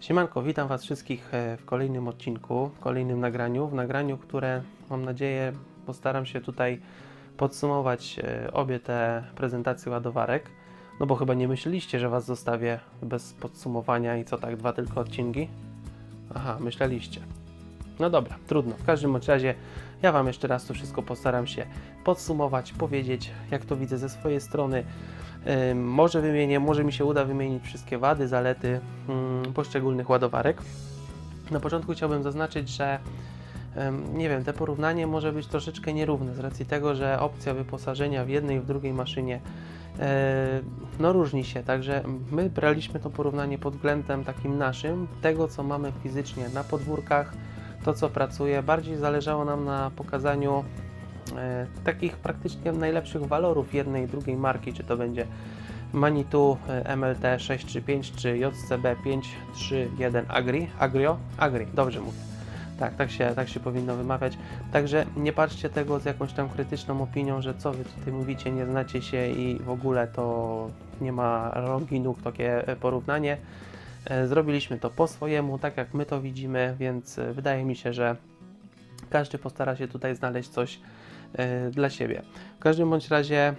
Siemanko, witam Was wszystkich e, w kolejnym odcinku, w kolejnym nagraniu. W nagraniu, które mam nadzieję postaram się tutaj podsumować e, obie te prezentacje ładowarek. No bo chyba nie myśleliście, że Was zostawię bez podsumowania i co tak, dwa tylko odcinki? Aha, myśleliście. No dobra, trudno. W każdym razie ja Wam jeszcze raz to wszystko postaram się podsumować, powiedzieć, jak to widzę ze swojej strony. Może wymienię, może mi się uda wymienić wszystkie wady, zalety mm, poszczególnych ładowarek. Na początku chciałbym zaznaczyć, że nie wiem, te porównanie może być troszeczkę nierówne z racji tego, że opcja wyposażenia w jednej i w drugiej maszynie no różni się, także my braliśmy to porównanie pod względem takim naszym, tego co mamy fizycznie na podwórkach, to co pracuje, bardziej zależało nam na pokazaniu e, takich praktycznie najlepszych walorów jednej i drugiej marki, czy to będzie Manitou e, MLT 635 czy JCB 531 Agri, Agrio, Agri, dobrze mówię. Tak, tak się, tak się powinno wymawiać. Także nie patrzcie tego z jakąś tam krytyczną opinią, że co wy tutaj mówicie, nie znacie się i w ogóle to nie ma rogi nóg takie porównanie. E, Zrobiliśmy to po swojemu, tak jak my to widzimy, więc e, wydaje mi się, że każdy postara się tutaj znaleźć coś e, dla siebie. W każdym bądź razie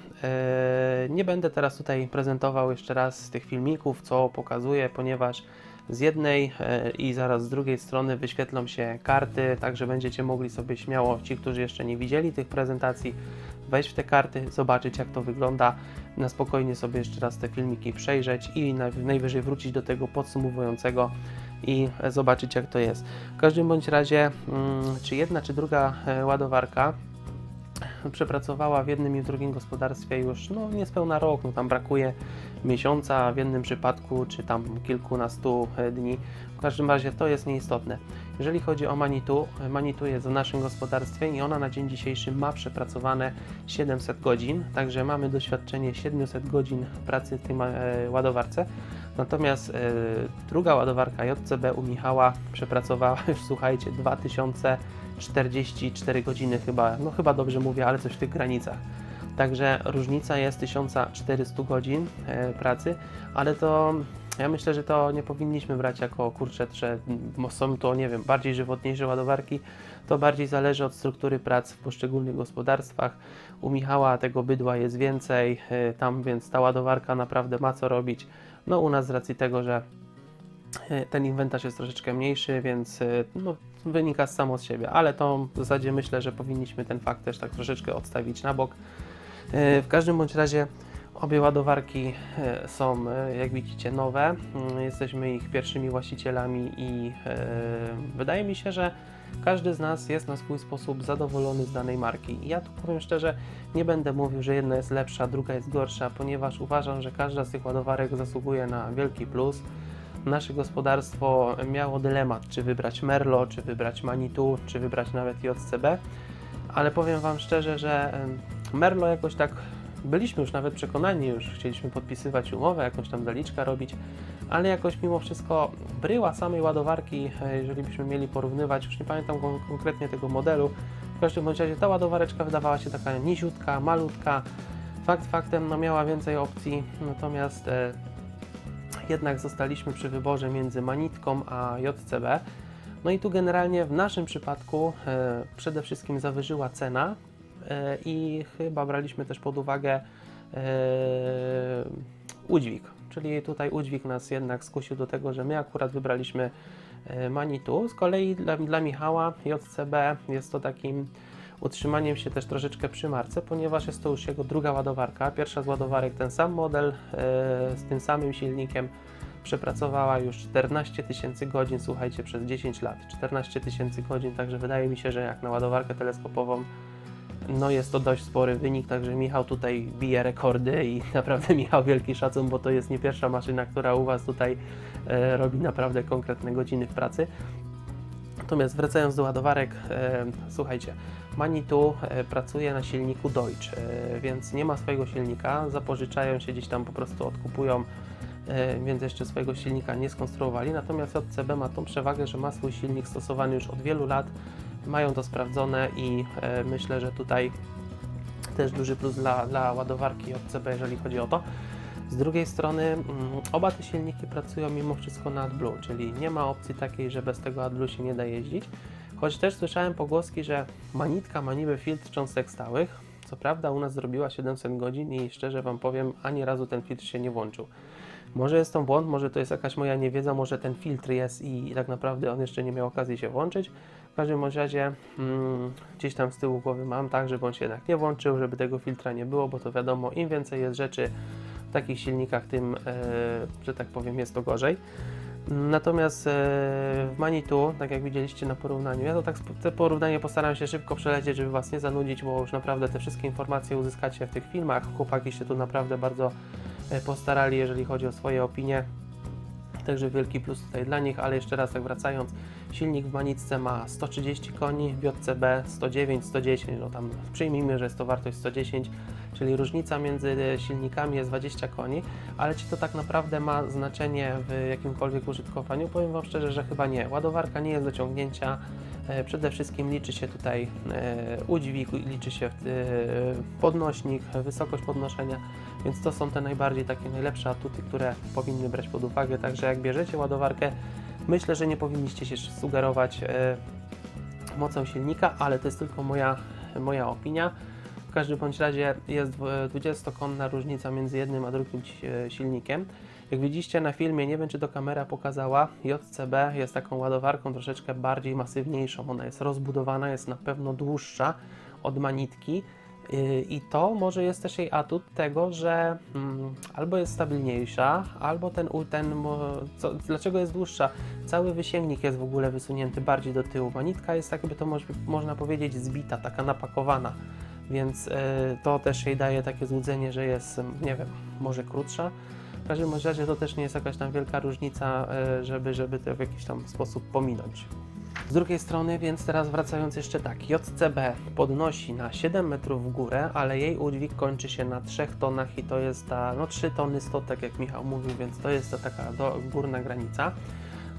nie będę teraz tutaj prezentował jeszcze raz tych filmików, co pokazuję, ponieważ z jednej e, i zaraz z drugiej strony wyświetlą się karty, także będziecie mogli sobie śmiało, ci, którzy jeszcze nie widzieli tych prezentacji, wejść w te karty, zobaczyć jak to wygląda, na spokojnie sobie jeszcze raz te filmiki przejrzeć i naj- najwyżej wrócić do tego podsumowującego i zobaczyć jak to jest. W każdym bądź razie, mm, czy jedna, czy druga e, ładowarka przepracowała w jednym i w drugim gospodarstwie już no, niespełna rok, no, tam brakuje miesiąca w jednym przypadku, czy tam kilkunastu e, dni. W każdym razie to jest nieistotne. Jeżeli chodzi o Manitu, e, Manitu jest w naszym gospodarstwie i ona na dzień dzisiejszy ma przepracowane 700 godzin, także mamy doświadczenie 700 godzin pracy w tej e, ładowarce. Natomiast druga ładowarka JCB u Michała przepracowała już, słuchajcie, 2044 godziny chyba, no chyba dobrze mówię, ale coś w tych granicach. Także różnica jest 1400 godzin e, pracy, ale to ja myślę, że to nie powinniśmy brać jako kurczę, że są to, nie wiem, bardziej żywotniejsze ładowarki. To bardziej zależy od struktury prac w poszczególnych gospodarstwach. U Michała tego bydła jest więcej, e, tam więc ta ładowarka naprawdę ma co robić. No u nas z racji tego, że e, ten inwentarz jest troszeczkę mniejszy, więc no, wynika samo z siebie, ale to w zasadzie myślę, że powinniśmy ten fakt też tak troszeczkę odstawić na bok. E, W każdym bądź razie obie ładowarki e, są, e, jak widzicie, nowe. Mm, Jesteśmy ich pierwszymi właścicielami i wydaje mi się, że każdy z nas jest na swój sposób zadowolony z danej marki. Ja tu powiem szczerze, nie będę mówił, że jedna jest lepsza, druga jest gorsza, ponieważ uważam, że każda z tych ładowarek zasługuje na wielki plus. Nasze gospodarstwo miało dylemat, czy wybrać Merlo, czy wybrać Manitou, czy wybrać nawet JCB, ale powiem Wam szczerze, że Merlo jakoś tak byliśmy już nawet przekonani, już chcieliśmy podpisywać umowę, jakąś tam zaliczkę robić, ale jakoś mimo wszystko bryła samej ładowarki, e, jeżeli byśmy mieli porównywać, już nie pamiętam kon- konkretnie tego modelu, w każdym razie ta ładowareczka wydawała się taka niziutka, malutka, fakt faktem no miała więcej opcji, natomiast e, jednak zostaliśmy przy wyborze między Manitką a JCB. No i tu generalnie w naszym przypadku e, przede wszystkim zawyżyła cena e, i chyba braliśmy też pod uwagę e, udźwig, czyli tutaj udźwig nas jednak skusił do tego, że my akurat wybraliśmy Manitou. Z kolei dla, dla Michała JCB jest to takim utrzymaniem się też troszeczkę przy marce, ponieważ jest to już jego druga ładowarka. Pierwsza z ładowarek ten sam model e, z tym samym silnikiem przepracowała już 14 tysięcy godzin, słuchajcie, przez 10 lat. 14 tysięcy godzin, także wydaje mi się, że jak na ładowarkę teleskopową, no jest to dość spory wynik, także Michał tutaj bije rekordy i naprawdę Michał wielki szacun, bo to jest nie pierwsza maszyna, która u Was tutaj e, robi naprawdę konkretne godziny w pracy. Natomiast wracając do ładowarek, e, słuchajcie, Manitou e, pracuje na silniku Deutsch, e, więc nie ma swojego silnika, zapożyczają się gdzieś tam, po prostu odkupują, e, więc jeszcze swojego silnika nie skonstruowali. Natomiast JCB ma tą przewagę, że ma swój silnik stosowany już od wielu lat, mają to sprawdzone i e, myślę, że tutaj też duży plus dla, dla ładowarki JCB, jeżeli chodzi o to. Z drugiej strony mm, oba te silniki pracują mimo wszystko na AdBlue, czyli nie ma opcji takiej, że bez tego AdBlue się nie da jeździć. Choć też słyszałem pogłoski, że Manitka ma niby filtr cząstek stałych. Co prawda u nas zrobiła 700 godzin i szczerze Wam powiem, ani razu ten filtr się nie włączył. Może jest to błąd, może to jest jakaś moja niewiedza, może ten filtr jest i tak naprawdę on jeszcze nie miał okazji się włączyć. W każdym razie mm, gdzieś tam z tyłu głowy mam tak, żeby on się jednak nie włączył, żeby tego filtra nie było, bo to wiadomo, im więcej jest rzeczy w takich silnikach, tym, e, że tak powiem, jest to gorzej. Natomiast e, w Manitu, tak jak widzieliście na porównaniu, ja to tak te porównanie postaram się szybko przelecieć, żeby Was nie zanudzić, bo już naprawdę te wszystkie informacje uzyskacie w tych filmach. Chłopaki się tu naprawdę bardzo e, postarali, jeżeli chodzi o swoje opinie. Także wielki plus tutaj dla nich, ale jeszcze raz tak wracając, silnik w Manicce ma 130 koni, w JCB 109, 110, no tam przyjmijmy, że jest to wartość 110, czyli różnica między silnikami jest 20 koni, ale czy to tak naprawdę ma znaczenie w jakimkolwiek użytkowaniu? Powiem Wam szczerze, że chyba nie. Ładowarka nie jest do ciągnięcia. E, Przede wszystkim liczy się tutaj e, udźwig, liczy się e, podnośnik, wysokość podnoszenia, więc to są te najbardziej takie najlepsze atuty, które powinny brać pod uwagę. Także jak bierzecie ładowarkę, myślę, że nie powinniście się sugerować e, mocą silnika, ale to jest tylko moja, moja opinia. W każdym bądź razie jest dwu- 20-konna różnica między jednym a drugim e, silnikiem. Jak widzicie na filmie, nie wiem czy to kamera pokazała, JCB jest taką ładowarką troszeczkę bardziej masywniejszą. Ona jest rozbudowana, jest na pewno dłuższa od manitki. Yy, I to może jest też jej atut tego, że mm, albo jest stabilniejsza, albo ten, ten co, dlaczego jest dłuższa? Cały wysięgnik jest w ogóle wysunięty bardziej do tyłu. Manitka jest, tak by to moż, można powiedzieć, zbita, taka napakowana, więc yy, to też jej daje takie złudzenie, że jest, nie wiem, może krótsza. W każdym razie to też nie jest jakaś tam wielka różnica, yy, żeby, żeby to w jakiś tam sposób pominąć. Z drugiej strony, więc teraz wracając jeszcze tak, JCB podnosi na 7 metrów w górę, ale jej udźwig kończy się na 3 tonach i to jest ta, no 3 tony 100, tak jak Michał mówił, więc to jest ta taka do, górna granica.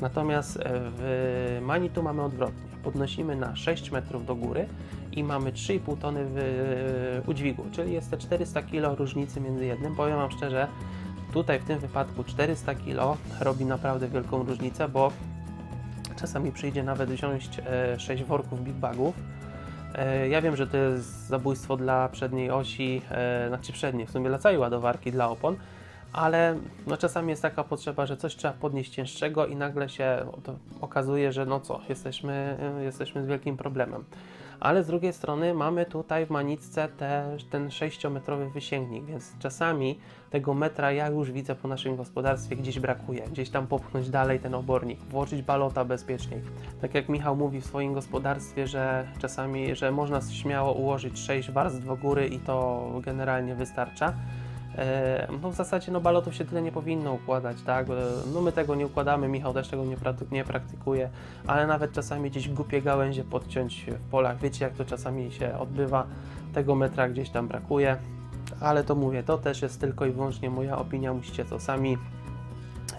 Natomiast e, w Manitu mamy odwrotnie. Podnosimy na 6 metrów do góry i mamy 3,5 tony w e, udźwigu, czyli jest te 400 kg różnicy między jednym. Powiem Wam szczerze, tutaj w tym wypadku 400 kg robi naprawdę wielką różnicę, bo Czasami przyjdzie nawet wziąć e, 6 worków big bagów. E, ja wiem, że to jest zabójstwo dla przedniej osi, e, znaczy przedniej, w sumie dla całej ładowarki, dla opon, ale no, czasami jest taka potrzeba, że coś trzeba podnieść cięższego i nagle się okazuje, że no co, jesteśmy, e, jesteśmy z wielkim problemem. Ale z drugiej strony mamy tutaj w Manicce te, ten 6-metrowy wysięgnik, więc czasami tego metra ja już widzę po naszym gospodarstwie gdzieś brakuje. Gdzieś tam popchnąć dalej ten obornik, włożyć balota bezpieczniej. Tak jak Michał mówi w swoim gospodarstwie, że czasami, że można śmiało ułożyć 6 warstw do góry i to generalnie wystarcza. E, No w zasadzie no balotów się tyle nie powinno układać, tak? E, No my tego nie układamy, Michał też tego nie, nie praktykuje, ale nawet czasami gdzieś głupie gałęzie podciąć w polach, wiecie jak to czasami się odbywa, tego metra gdzieś tam brakuje, ale to mówię, to też jest tylko i wyłącznie moja opinia, musicie to sami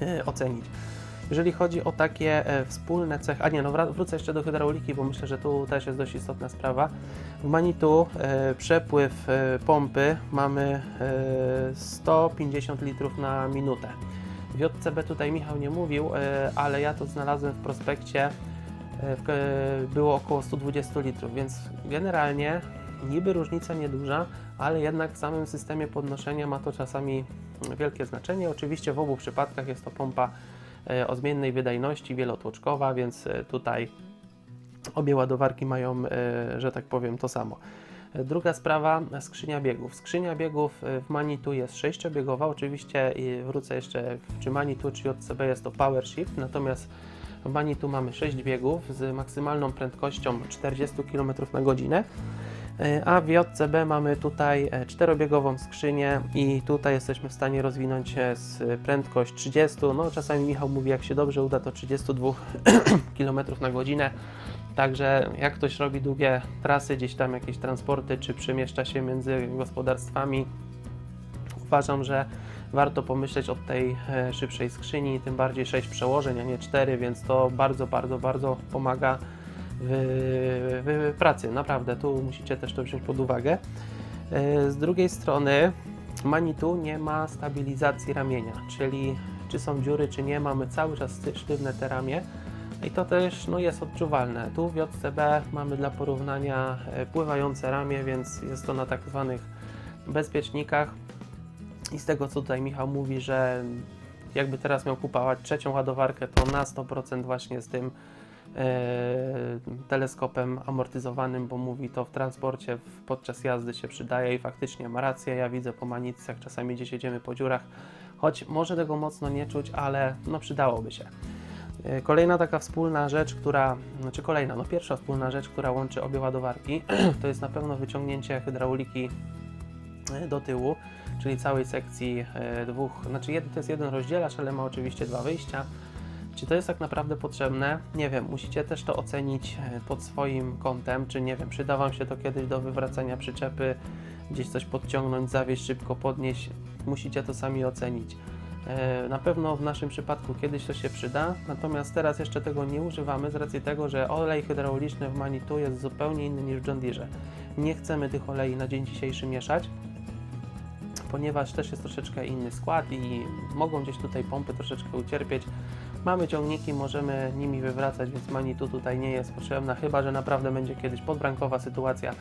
e, ocenić. Jeżeli chodzi o takie e, wspólne cechy, a nie, no wrócę jeszcze do hydrauliki, bo myślę, że tu też jest dość istotna sprawa. W Manitu e, przepływ e, pompy mamy e, 150 litrów na minutę. W JCB tutaj Michał nie mówił, ale ja to znalazłem w prospekcie, było około 120 litrów, więc generalnie niby różnica nieduża, ale jednak w samym systemie podnoszenia ma to czasami wielkie znaczenie. Oczywiście w obu przypadkach jest to pompa o zmiennej wydajności, wielotłoczkowa, więc e, tutaj obie ładowarki mają, e, że tak powiem, to samo. E, Druga sprawa, skrzynia biegów. Skrzynia biegów e, w Manitu jest sześciobiegowa, oczywiście wrócę jeszcze, czy Manitu, czy JCB jest to Power Shift, natomiast w Manitu mamy 6 biegów z maksymalną prędkością 40 km na godzinę. E, A w JCB mamy tutaj e, czterobiegową skrzynię i tutaj jesteśmy w stanie rozwinąć e, prędkość 30, no czasami Michał mówi jak się dobrze uda to 32 km na godzinę. Także jak ktoś robi długie trasy, gdzieś tam jakieś transporty, czy przemieszcza się między gospodarstwami, uważam, że warto pomyśleć o tej szybszej skrzyni, tym bardziej 6 przełożeń, a nie 4, więc to bardzo, bardzo, bardzo pomaga w, w pracy. Naprawdę, tu musicie też to wziąć pod uwagę. E, Z drugiej strony, Manitu nie ma stabilizacji ramienia, czyli czy są dziury, czy nie, mamy cały czas sztywne te ramię i to też no, jest odczuwalne. Tu w JCB mamy dla porównania e, pływające ramię, więc jest to na tak zwanych bezpiecznikach i z tego co tutaj Michał mówi, że jakby teraz miał kupować trzecią ładowarkę, to na 100% właśnie z tym teleskopem amortyzowanym, bo mówi to w transporcie podczas jazdy się przydaje i faktycznie ma rację. Ja widzę po manicach czasami gdzieś jedziemy po dziurach, choć może tego mocno nie czuć, ale no przydałoby się. E, Kolejna taka wspólna rzecz, która, znaczy kolejna, no pierwsza wspólna rzecz, która łączy obie ładowarki, to jest na pewno wyciągnięcie hydrauliki e, do tyłu, czyli całej sekcji e, dwóch, znaczy to jest jeden rozdzielacz, ale ma oczywiście dwa wyjścia. Czy to jest tak naprawdę potrzebne? Nie wiem, musicie też to ocenić e, pod swoim kątem, czy nie wiem, przyda Wam się to kiedyś do wywracania przyczepy, gdzieś coś podciągnąć, zawieźć, szybko podnieść, musicie to sami ocenić. E, Na pewno w naszym przypadku kiedyś to się przyda, natomiast teraz jeszcze tego nie używamy z racji tego, że olej hydrauliczny w Manitou jest zupełnie inny niż w John Deere. Nie chcemy tych olei na dzień dzisiejszy mieszać, ponieważ też jest troszeczkę inny skład i mogą gdzieś tutaj pompy troszeczkę ucierpieć. Mamy ciągniki, możemy nimi wywracać, więc Manitou tutaj nie jest potrzebna, chyba że naprawdę będzie kiedyś podbrankowa sytuacja,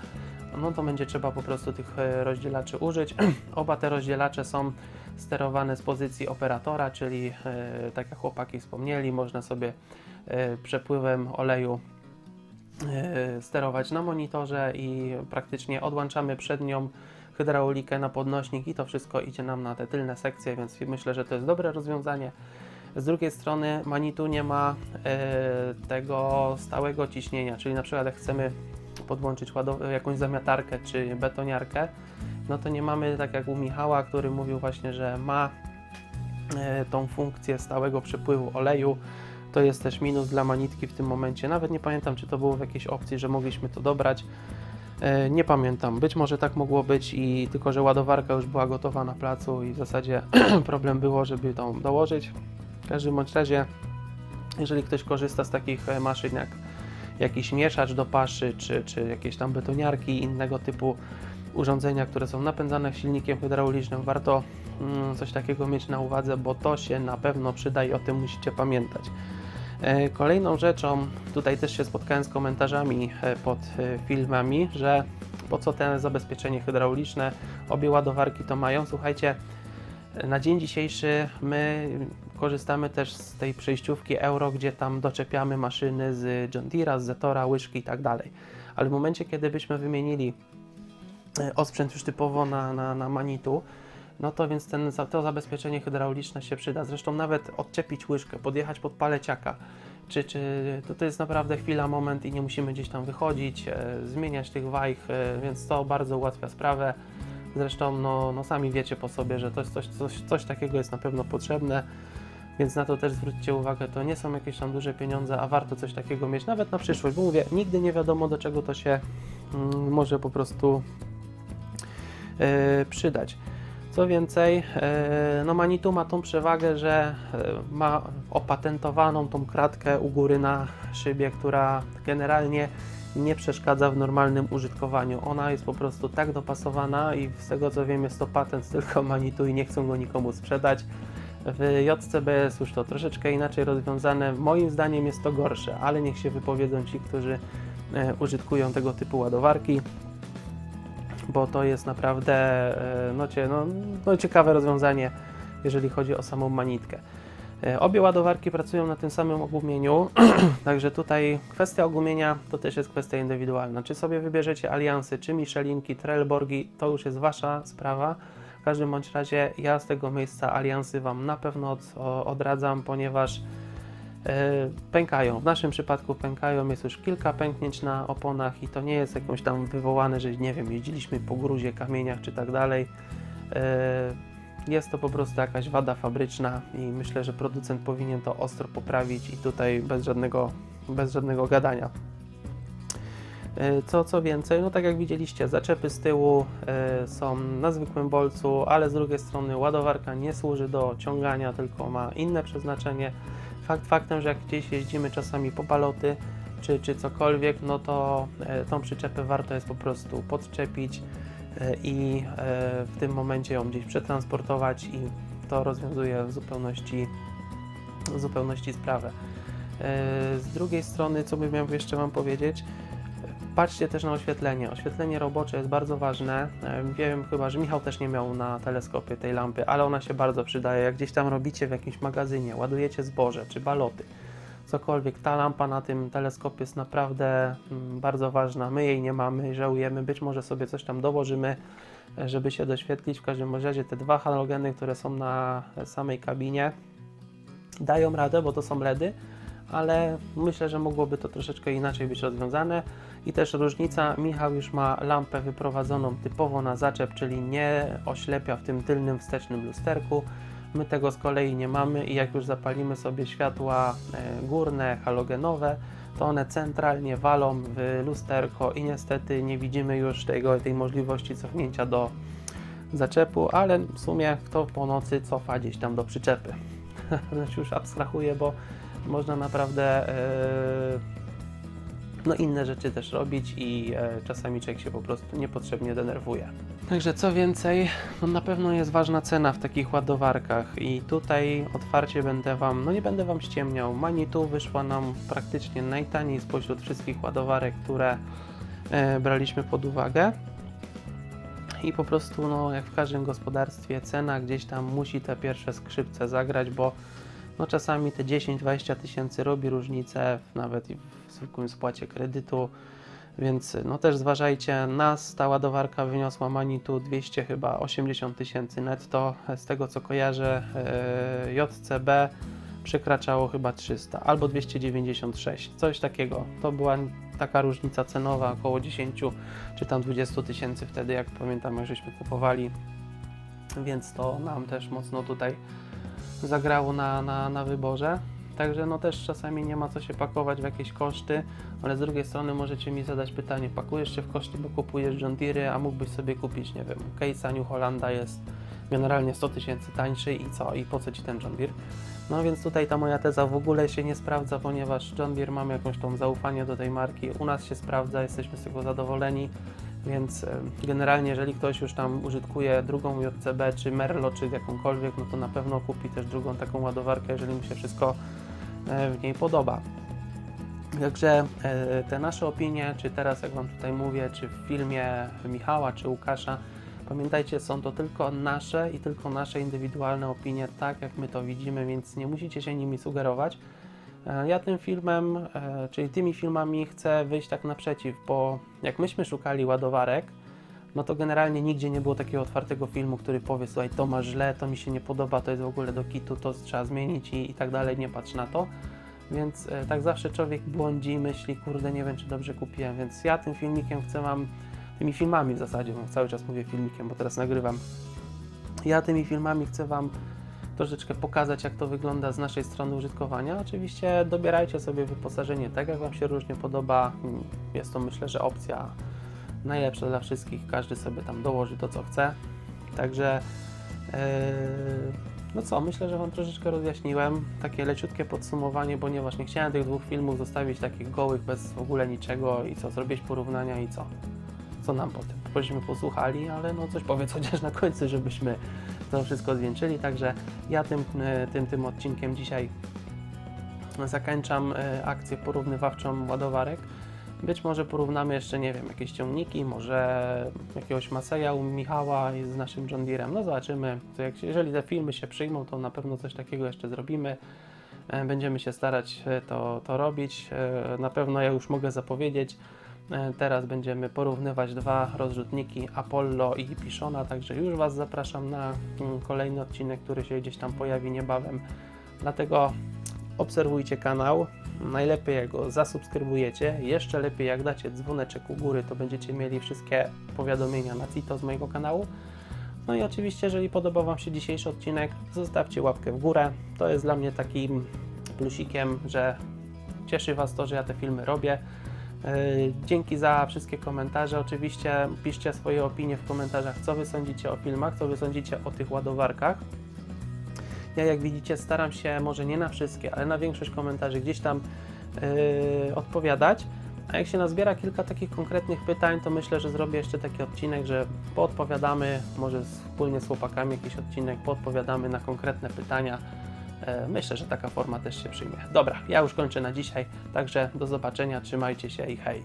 no to będzie trzeba po prostu tych e, rozdzielaczy użyć. Oba te rozdzielacze są sterowane z pozycji operatora, czyli e, tak jak chłopaki wspomnieli, można sobie e, przepływem oleju sterować na monitorze i praktycznie odłączamy przednią hydraulikę na podnośnik i to wszystko idzie nam na te tylne sekcje, więc myślę, że to jest dobre rozwiązanie. Z drugiej strony Manitou nie ma e, tego stałego ciśnienia, czyli na przykład jak chcemy podłączyć jakąś zamiatarkę czy betoniarkę, no to nie mamy tak jak u Michała, który mówił właśnie, że ma e, tą funkcję stałego przepływu oleju. To jest też minus dla manitki w tym momencie. Nawet nie pamiętam, czy to było w jakiejś opcji, że mogliśmy to dobrać. E, Nie pamiętam. Być może tak mogło być i tylko, że ładowarka już była gotowa na placu i w zasadzie problem było, żeby tą dołożyć. Każdym bądź razie, jeżeli ktoś korzysta z takich e, maszyn jak jakiś mieszacz do paszy, czy, czy jakieś tam betoniarki, innego typu urządzenia, które są napędzane silnikiem hydraulicznym, warto mm, coś takiego mieć na uwadze, bo to się na pewno przyda i o tym musicie pamiętać. E, Kolejną rzeczą, tutaj też się spotkałem z komentarzami e, pod filmami, że po co te zabezpieczenie hydrauliczne, obie ładowarki to mają. Słuchajcie, na dzień dzisiejszy my korzystamy też z tej przejściówki euro, gdzie tam doczepiamy maszyny z John Deere'a, z Zetora, łyżki i tak dalej. Ale w momencie, kiedy byśmy wymienili e, osprzęt już typowo na, na, na Manitu, no to więc ten, to zabezpieczenie hydrauliczne się przyda. Zresztą nawet odczepić łyżkę, podjechać pod paleciaka, czy, czy to, to jest naprawdę chwila, moment i nie musimy gdzieś tam wychodzić, e, zmieniać tych wajch, e, więc to bardzo ułatwia sprawę. Zresztą no, no sami wiecie po sobie, że to jest coś, coś, coś takiego jest na pewno potrzebne, więc na to też zwróćcie uwagę, to nie są jakieś tam duże pieniądze, a warto coś takiego mieć nawet na przyszłość, bo mówię, nigdy nie wiadomo do czego to się mm, może po prostu e, przydać. Co więcej, e, no Manitou ma tą przewagę, że e, ma opatentowaną tą kratkę u góry na szybie, która generalnie nie przeszkadza w normalnym użytkowaniu. Ona jest po prostu tak dopasowana i z tego co wiem jest to patent tylko Manitou i nie chcą go nikomu sprzedać. W JCB jest już to troszeczkę inaczej rozwiązane. Moim zdaniem jest to gorsze, ale niech się wypowiedzą ci, którzy e, użytkują tego typu ładowarki bo to jest naprawdę e, no, no, no, ciekawe rozwiązanie, jeżeli chodzi o samą manitkę. E, Obie ładowarki pracują na tym samym ogumieniu, także tutaj kwestia ogumienia to też jest kwestia indywidualna. Czy sobie wybierzecie aliansy, czy Michelinki, Trelleborgi, to już jest Wasza sprawa. W każdym bądź razie ja z tego miejsca aliansy Wam na pewno od, odradzam, ponieważ e, pękają. W naszym przypadku pękają, jest już kilka pęknięć na oponach i to nie jest jakąś tam wywołane, że nie wiem, jeździliśmy po gruzie, kamieniach czy tak dalej. E, Jest to po prostu jakaś wada fabryczna i myślę, że producent powinien to ostro poprawić i tutaj bez żadnego, bez żadnego gadania. E, Co, co więcej, no tak jak widzieliście, zaczepy z tyłu e, są na zwykłym bolcu, ale z drugiej strony ładowarka nie służy do ciągania, tylko ma inne przeznaczenie. Fakt faktem, że jak gdzieś jeździmy czasami po baloty czy, czy cokolwiek, no to e, tą przyczepę warto jest po prostu podczepić, i w tym momencie ją gdzieś przetransportować i to rozwiązuje w zupełności, w zupełności sprawę. Z drugiej strony, co bym miał jeszcze Wam powiedzieć, patrzcie też na oświetlenie. Oświetlenie robocze jest bardzo ważne. E, Wiem chyba, że Michał też nie miał na teleskopie tej lampy, ale ona się bardzo przydaje. Jak gdzieś tam robicie w jakimś magazynie, ładujecie zboże czy baloty, cokolwiek, ta lampa na tym teleskopie jest naprawdę mm, bardzo ważna. My jej nie mamy, żałujemy. Być może sobie coś tam dołożymy, e, żeby się doświetlić. W każdym razie te dwa halogeny, które są na samej kabinie, dają radę, bo to są LEDy, ale myślę, że mogłoby to troszeczkę inaczej być rozwiązane. I też różnica, Michał już ma lampę wyprowadzoną typowo na zaczep, czyli nie oślepia w tym tylnym wstecznym lusterku. My tego z kolei nie mamy i jak już zapalimy sobie światła e, górne, halogenowe, to one centralnie walą w lusterko i niestety nie widzimy już tego, tej możliwości cofnięcia do zaczepu, ale w sumie kto po nocy cofa gdzieś tam do przyczepy. Znaczy już abstrahuję, bo można naprawdę e, no inne rzeczy też robić i e, czasami człowiek się po prostu niepotrzebnie denerwuje. Także co więcej, no na pewno jest ważna cena w takich ładowarkach i tutaj otwarcie będę Wam, no nie będę Wam ściemniał, Manitou wyszła nam praktycznie najtaniej spośród wszystkich ładowarek, które e, braliśmy pod uwagę. I po prostu, no, jak w każdym gospodarstwie, cena gdzieś tam musi te pierwsze skrzypce zagrać, bo no, czasami te 10-20 tysięcy robi różnicę, w- nawet w zwykłym spłacie kredytu. Więc no też zważajcie, nas ta ładowarka wyniosła Manitu 200 chyba 80 tysięcy netto. Z tego co kojarzę, e, JCB przekraczało chyba 300 albo 296, coś takiego. To była taka różnica cenowa, około 10 czy tam 20 tysięcy wtedy, jak pamiętam, jak żeśmy kupowali. Więc to nam też mocno tutaj zagrało na, na, na wyborze. Także no też czasami nie ma co się pakować w jakieś koszty, ale z drugiej strony możecie mi zadać pytanie, pakujesz się w koszty, bo kupujesz John Deere, a mógłbyś sobie kupić, nie wiem, case'a New Hollanda jest generalnie 100 tysięcy tańszy i co, i po co Ci ten John Deere? No więc tutaj ta moja teza w ogóle się nie sprawdza, ponieważ John Deere mamy jakąś tą zaufanie do tej marki, u nas się sprawdza, jesteśmy z tego zadowoleni, więc e, generalnie jeżeli ktoś już tam użytkuje drugą JCB, czy Merlo, czy jakąkolwiek, no to na pewno kupi też drugą taką ładowarkę, jeżeli mu się wszystko e, w niej podoba. Także e, te nasze opinie, czy teraz jak Wam tutaj mówię, czy w filmie Michała, czy Łukasza, pamiętajcie, są to tylko nasze i tylko nasze indywidualne opinie, tak jak my to widzimy, więc nie musicie się nimi sugerować. E, Ja tym filmem, e, czyli tymi filmami chcę wyjść tak naprzeciw, bo jak myśmy szukali ładowarek, no to generalnie nigdzie nie było takiego otwartego filmu, który powie, słuchaj, to ma źle, to mi się nie podoba, to jest w ogóle do kitu, to trzeba zmienić i, i tak dalej, nie patrz na to. Więc e, tak zawsze człowiek błądzi myśli, kurde, nie wiem, czy dobrze kupiłem, więc ja tym filmikiem chcę Wam, tymi filmami w zasadzie, bo cały czas mówię filmikiem, bo teraz nagrywam, ja tymi filmami chcę Wam troszeczkę pokazać, jak to wygląda z naszej strony użytkowania. Oczywiście dobierajcie sobie wyposażenie tak, jak Wam się różnie podoba. Jest to myślę, że opcja najlepsza dla wszystkich. Każdy sobie tam dołoży to, co chce. Także yy, no co, myślę, że Wam troszeczkę rozjaśniłem. Takie leciutkie podsumowanie, ponieważ nie chciałem tych dwóch filmów zostawić takich gołych, bez w ogóle niczego i co, zrobić porównania i co. Co nam potem? Pośmy posłuchali, ale no coś powiedz chociaż na końcu, żebyśmy to wszystko zwieńczyli. Także ja tym, e, tym, tym odcinkiem dzisiaj zakończam e, akcję porównywawczą ładowarek. Być może porównamy jeszcze, nie wiem, jakieś ciągniki, może jakiegoś Maseja u Michała z naszym John Deerem. No zobaczymy. To jak, jeżeli te filmy się przyjmą, to na pewno coś takiego jeszcze zrobimy. E, Będziemy się starać to, to robić. Na pewno ja już mogę zapowiedzieć. E, Teraz będziemy porównywać dwa rozrzutniki Apollo i Piszona, także już Was zapraszam na mm, kolejny odcinek, który się gdzieś tam pojawi niebawem. Dlatego obserwujcie kanał. Najlepiej jak go zasubskrybujecie. Jeszcze lepiej jak dacie dzwoneczek u góry, to będziecie mieli wszystkie powiadomienia na CITO z mojego kanału. No i oczywiście, jeżeli podobał Wam się dzisiejszy odcinek, zostawcie łapkę w górę. To jest dla mnie takim plusikiem, że cieszy Was to, że ja te filmy robię. Yy, Dzięki za wszystkie komentarze. Oczywiście piszcie swoje opinie w komentarzach, co Wy sądzicie o filmach, co Wy sądzicie o tych ładowarkach. Ja, jak widzicie, staram się może nie na wszystkie, ale na większość komentarzy gdzieś tam yy, odpowiadać. A jak się nazbiera kilka takich konkretnych pytań, to myślę, że zrobię jeszcze taki odcinek, że poodpowiadamy, może wspólnie z chłopakami jakiś odcinek, poodpowiadamy na konkretne pytania. E, Myślę, że taka forma też się przyjmie. Dobra, ja już kończę na dzisiaj, także do zobaczenia, trzymajcie się i hej.